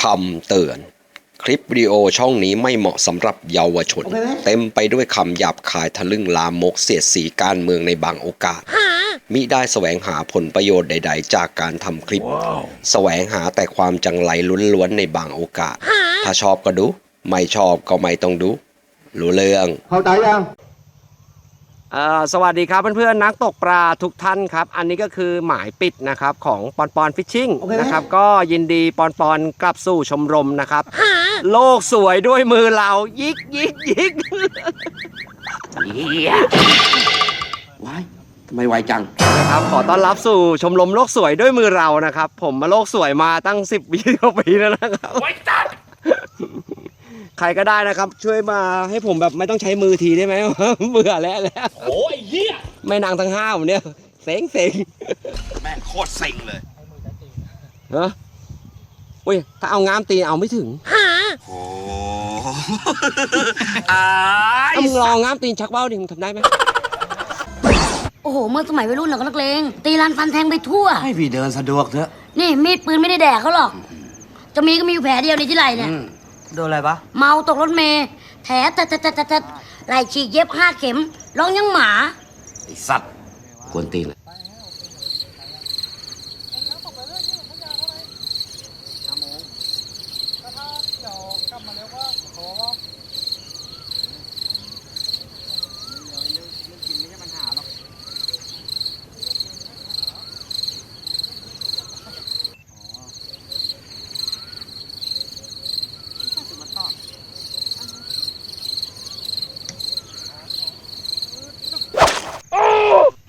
คำเตือน คลิปวิดีโอช่องนี้ไม่เหมาะสำหรับเยาวชนโอเคไหมเต็มไปด้วยคำหยาบคายทะลึ่งลามกเสียดสีการเมืองในบางโอกาส มิได้แสวงหาผลประโยชน์ใด ๆ จากการทำคลิป แสวงหาแต่ความจังไรล้วนๆในบางโอกาส ถ้าชอบก็ดู ไม่ชอบก็ไม่ต้องดู รู้เรื่อง เข้าใจยังเอ่อ สวัสดีครับเพื่อนๆนักตกปลาทุกท่านครับ อันนี้ก็คือหมายปิดนะครับของปอนปอนฟิชชิ่งโอเคไหมนะครับ ก็ยินดีปอนปอนกลับสู่ชมรมนะครับ โลกสวยด้วยมือเรายิกยิกยิกว้ายทำไมไวจังนะครับขอต้อนรับสู่ชมรมโลกสวยด้วยมือเรานะครับ ผมมาโลกสวยมาตั้ง 10ปีกว่าปีแล้วนะครับไวจัด ใครก็ได้นะครับ ช่วยมาให้ผมแบบไม่ต้องใช้มือทีได้ไหม เบื่อแล้วแล้วโอ้ยเหี้ยไม่นางทั้งห้าผมเนี่ยเซ็งเซ็งแม่งโคตรเซ็งเลยฮะอุ้ยถ้าเอางามตีเอาไม่ถึงโอ้อายถ้ามึงลองงามตีนชักเบ้าดิมึงทำได้ไหมโอ้โหเมื่อสมัยวัยรุ่นเราก็นักเลงตีรันฟันแทงไปทั่ว ให้พี่เดินสะดวกเถอะ นี่มีดปืนไม่ได้แดกเขาหรอก จะมีก็มีอยู่แผลเดียวในที่ไหล่เนี่ย โดนอะไรปะเมาตกรถเมล์แผลแต่แต่แต่แต่ไหลฉีกเย็บห้าเข็มร้องยังหมา ไอสัตว์กวนตีนเลย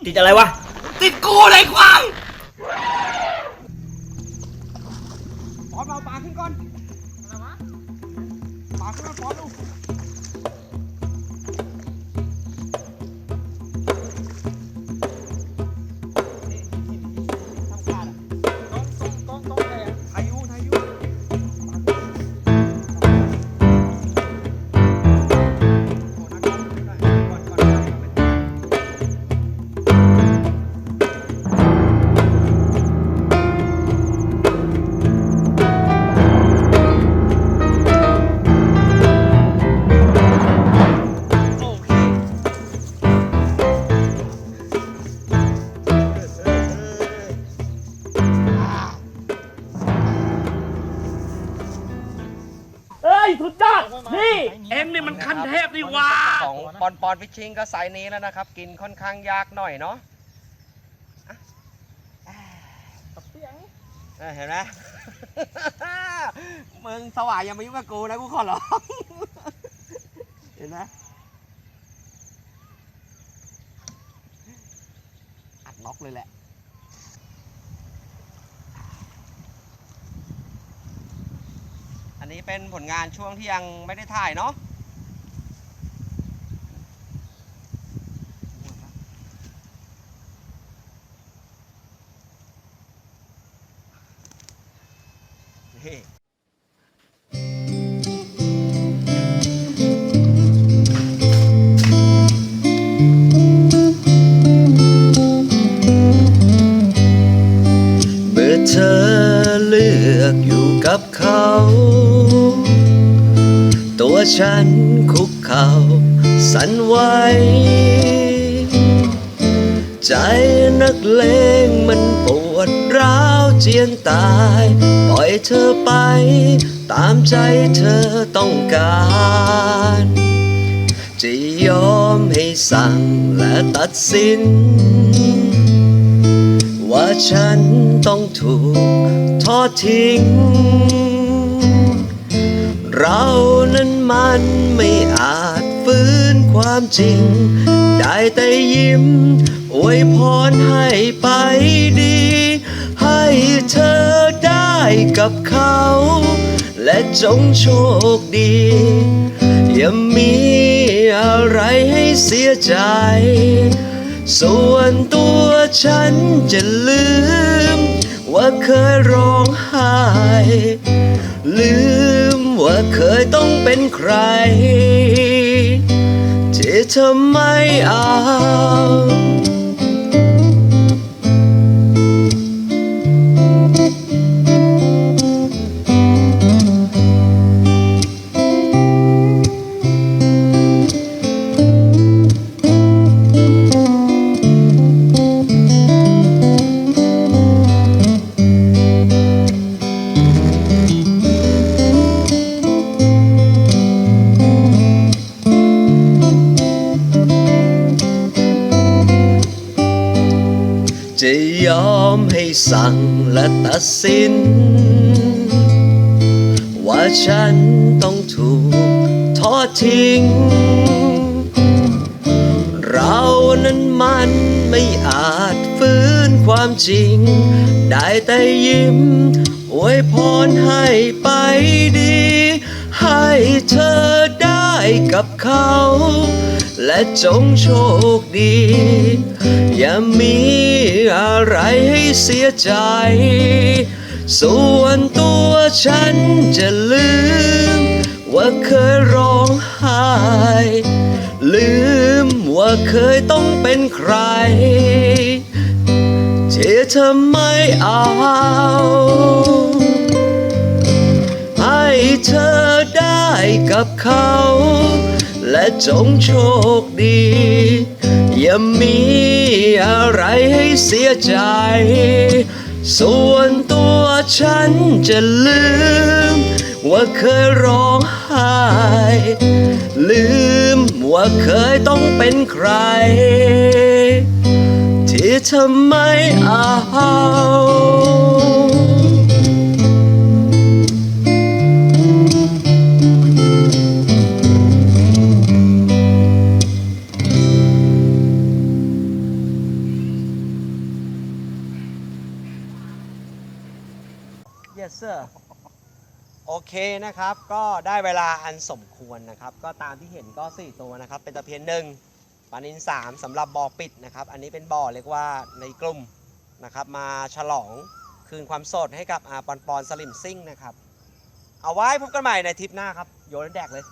ติดอะไรวะ ติดกูเลยควาย ยสุดยอดนี่เอ็งนี่มันคันเทพนี่หว่าของปอนปอนฟิชชิ่งก็ไซส์นี้แล้วนะครับ กินค่อนข้างยากหน่อยเนาะอะเออเห็นไหมมึงสว่างอย่ามายุ่งกับกูนะกูขอร้อง เห็นไหมอัดล็อกเลยแหละ นนี้เป็นผลงานช่วงที่ยังไม่ได้ถ่ายเนาะนี่เธอ อกอยู่กับเขา ตัวฉันคุกเข่าสั่นไหวใจนักเลงมันปวดร้าวเจียนตาย ปล่อยเธอไป ตามใจเธอต้องการ จะยอมให้สั่งและตัดสิน ฉันต้องถูกทอดทิ้ง เรานั้นมันไม่อาจฟื้นความจริง ได้แต่ยิ้มอวยพรให้ไปดี ให้เธอได้กับเขา และจงโชคดี อย่ามีอะไรให้เสียใจ ส่วนตัวฉันจะลืม ว่าเคยร้องไห้ ลืมว่าเคยต้องเป็นใครที่เธอไม่เอา จะยอมให้สั่งและตัดสิน ว่าฉันต้องถูกทอดทิ้ง เรานั้นมันไม่อาจฟื้นความจริง ได้แต่ยิ้มอวยพรให้ไปดี ให้เธอได้กับเขา และจงโชคดี อย่ามีอะไรให้เสียใจ ส่วนตัวฉันจะลืม ว่าเคยร้องไห้ ลืมว่าเคยต้องเป็นใครที่เธอไม่เอาให้เธอได้กับเขา และจงโชคดี อย่ามีอะไรให้เสียใจ ส่วนตัวฉันจะลืม ว่าเคยร้องไห้ ลืมว่าเคยต้องเป็นใคร ที่เธอไม่เอา yes sir โอเคนะครับ ก็ได้เวลาอันสมควรนะครับ ก็ตามที่เห็นก็ 4 ตัวนะครับ เป็นตะเพียนหนึ่งปลานิน3สำหรับบ่อปิดนะครับ อันนี้เป็นบ่อเรียกว่าในกลุ่มนะครับ มาฉลองคืนความสดให้กับอาปอนปอนสลิมซิ่งนะครับ เอาไว้พบกันใหม่ในทริปหน้าครับ โยนแดกเลย